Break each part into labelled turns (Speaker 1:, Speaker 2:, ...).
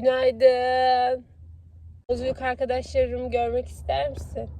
Speaker 1: Günaydın. Bozuyuk arkadaşlarımı görmek ister misin?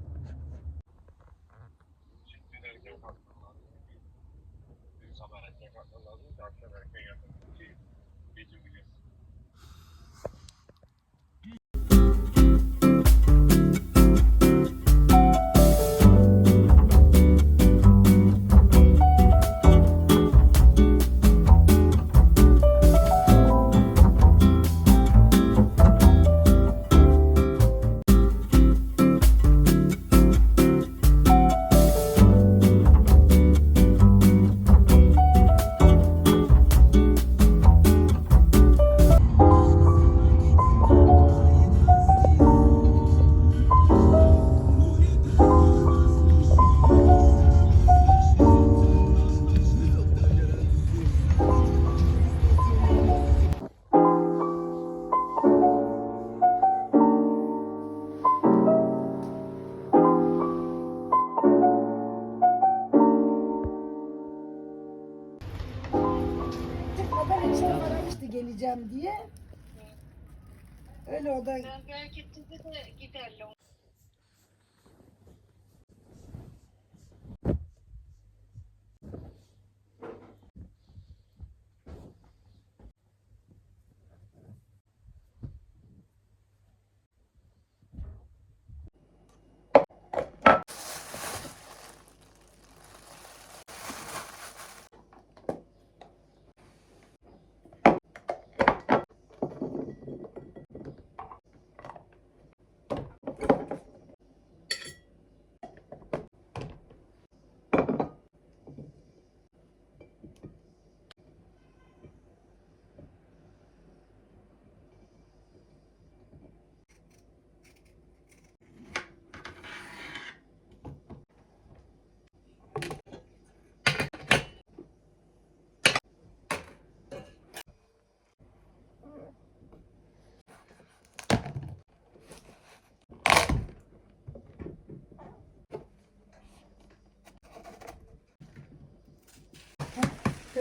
Speaker 2: വർഷത്തെ
Speaker 1: തിരക്കിട്ടല്ലോ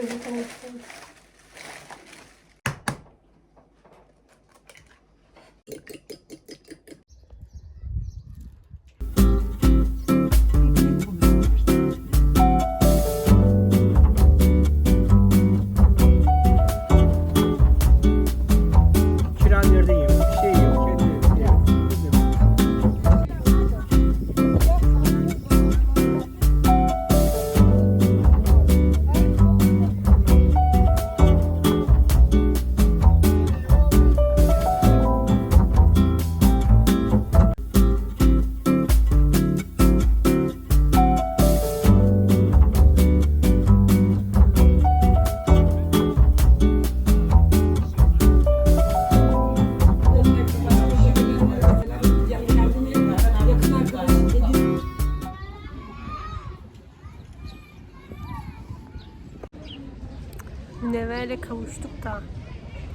Speaker 1: Thank you.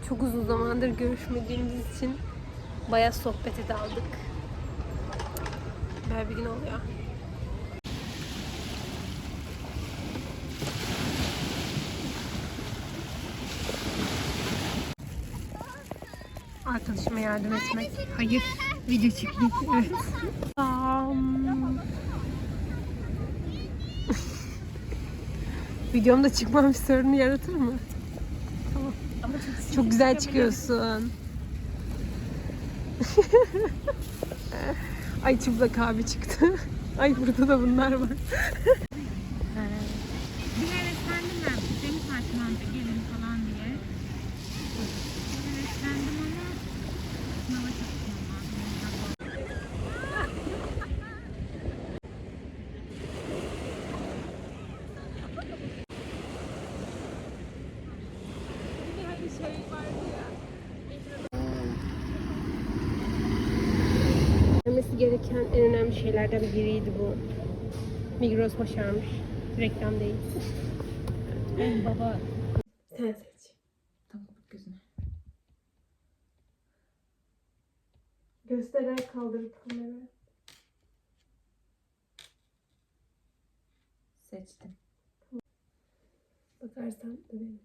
Speaker 1: Çok uzun zamandır görüşmediğimiz için bayağı sohbete daldık. Böyle bir gün oluyor. Arkadaşıma yardım etmek. Hayır. Video çekmek. Evet. Am. Videomda çıkmam bir sorunu yaratır mı? Çok, güzel çıkıyorsun. Ay çıplak abi çıktı. Ay burada da bunlar var.
Speaker 3: Bir heveslendim ben. Senin partmanda gelin falan diye. Heveslendim ama sınava çalışmam lazım.
Speaker 1: Gelmesi gereken en önemli şeylerden biriydi bu. Migros başarmış. Reklam değil.
Speaker 3: En baba.
Speaker 1: Sen seç.
Speaker 3: Tamam gözüne.
Speaker 1: Göstererek kaldırıp kamerayı.
Speaker 3: Seçtim.
Speaker 1: Bakarsan överim.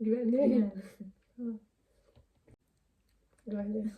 Speaker 1: Güvenli mi? Güvenli.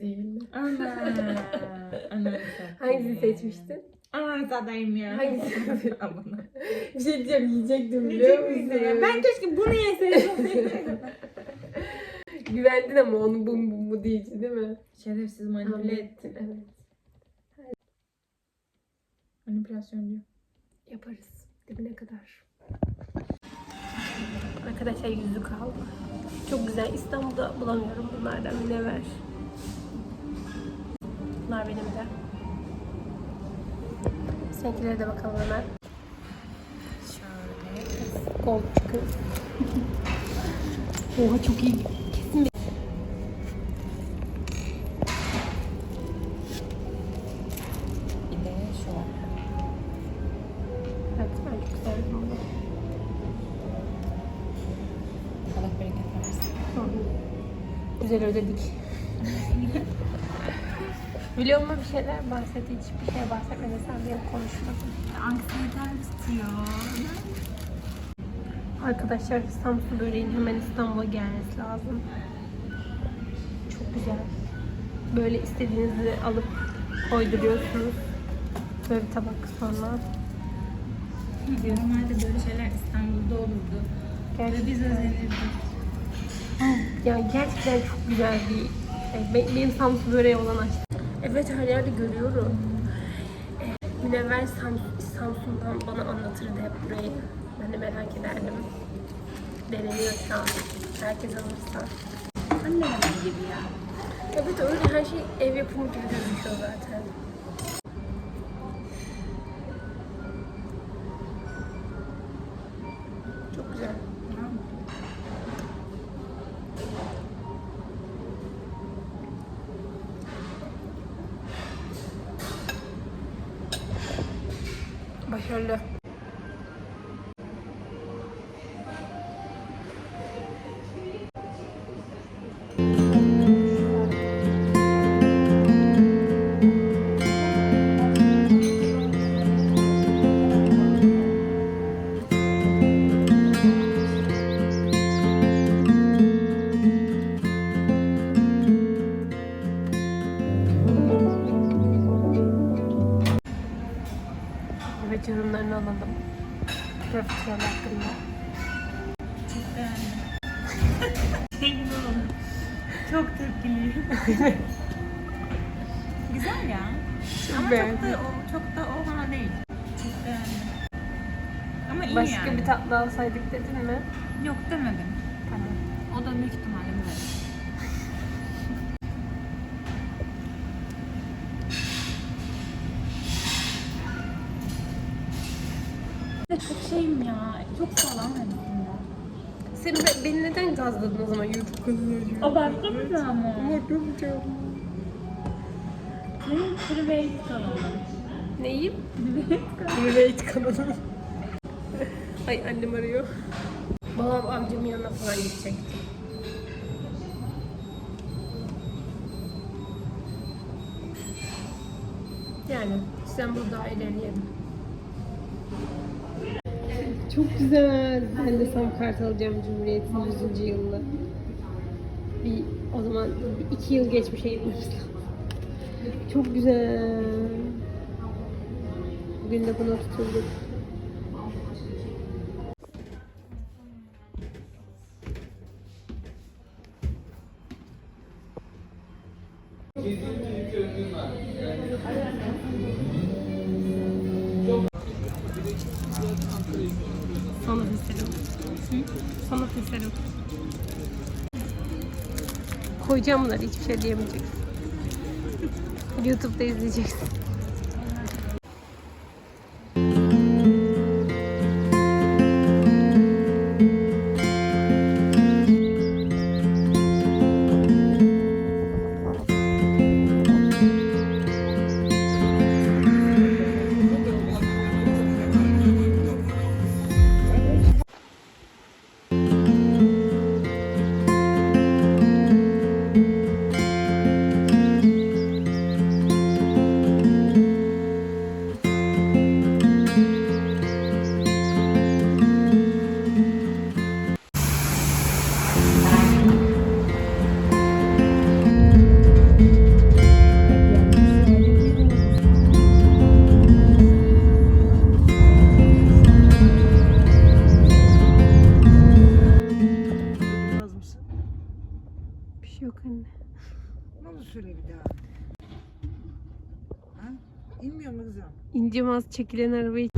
Speaker 1: Zehirli.
Speaker 3: Ana. Ana.
Speaker 1: Hangisini seçmiştin?
Speaker 3: Ana zadayım ya.
Speaker 1: Hangisi?
Speaker 3: Amına.
Speaker 1: Bir şey diyeceğim yiyecektim biliyor musun?
Speaker 3: Ben keşke bunu yeseydim.
Speaker 1: Güvendin ama onu bu bu bu değil değil mi?
Speaker 3: Şerefsiz manipüle ettin.
Speaker 1: Evet.
Speaker 3: Manipülasyon diyor.
Speaker 1: Yaparız. Dibine kadar. Arkadaşlar yüzük aldım. Çok güzel. İstanbul'da bulamıyorum bunlardan. Ne ver? Bunlar benim de. Seninkilere de bakalım hemen.
Speaker 3: Şöyle.
Speaker 1: Gold çıkın. Oha çok iyi. Kesin bir...
Speaker 3: Bir
Speaker 1: Musun bir şeyler bahset hiç bir şey bahsetmedin sen diye konuşmadım.
Speaker 3: Anksiyetem tutuyor.
Speaker 1: Arkadaşlar Samsun böreğin hemen İstanbul'a gelmesi lazım. Çok güzel. Böyle istediğinizi alıp koyduruyorsunuz. Böyle bir tabak sonra.
Speaker 3: Normalde böyle şeyler İstanbul'da olurdu.
Speaker 1: Gerçekten.
Speaker 3: Ve biz özenirdik.
Speaker 1: Yani gerçekten çok güzel bir şey. Be- Benim Samsun böreği olan açtı. Evet her yerde görüyorum. Ee, Münevver Sam- Samsun'dan bana anlatırdı hep burayı. Ben de merak ederdim. Deneniyor şu an. Herkes alırsa.
Speaker 3: Annem gibi ya.
Speaker 1: Evet öyle her şey ev yapımı gibi gözüküyor zaten. Başarılı. Evet
Speaker 3: Çok tepkiliyim. Güzel ya. Ama çok da o, çok da o bana değil. Çok beğendim. Ama iyi
Speaker 1: Başka
Speaker 3: yani.
Speaker 1: bir tatlı alsaydık dedin mi?
Speaker 3: Yok demedim.
Speaker 1: Tamam.
Speaker 3: O da büyük ihtimalle bu. Çok şeyim ya. Çok sağlam aslında.
Speaker 1: Sen be- beni neden gazladın o zaman YouTube kanalına?
Speaker 3: Abarttın mı ama?
Speaker 1: Abartmayacağım.
Speaker 3: Benim private kanalım.
Speaker 1: Neyim? Relate kanalı. Ay annem arıyor. Babam amcamın yanına falan gidecekti. Yani İstanbul daireleri yedim. Çok güzel. Ben de Sam kart alacağım Cumhuriyet'in 100. yılında. Bir, o zaman bir iki yıl geçmişe gitmemiz. Çok güzel. Bugün de buna tutulduk. Sanat eseri. Sanat eseri. Koyacağım bunları hiçbir şey diyemeyeceksin. YouTube'da izleyeceksin.
Speaker 4: İnmiyor mu kızım?
Speaker 1: İnce Maz çekilen arabayı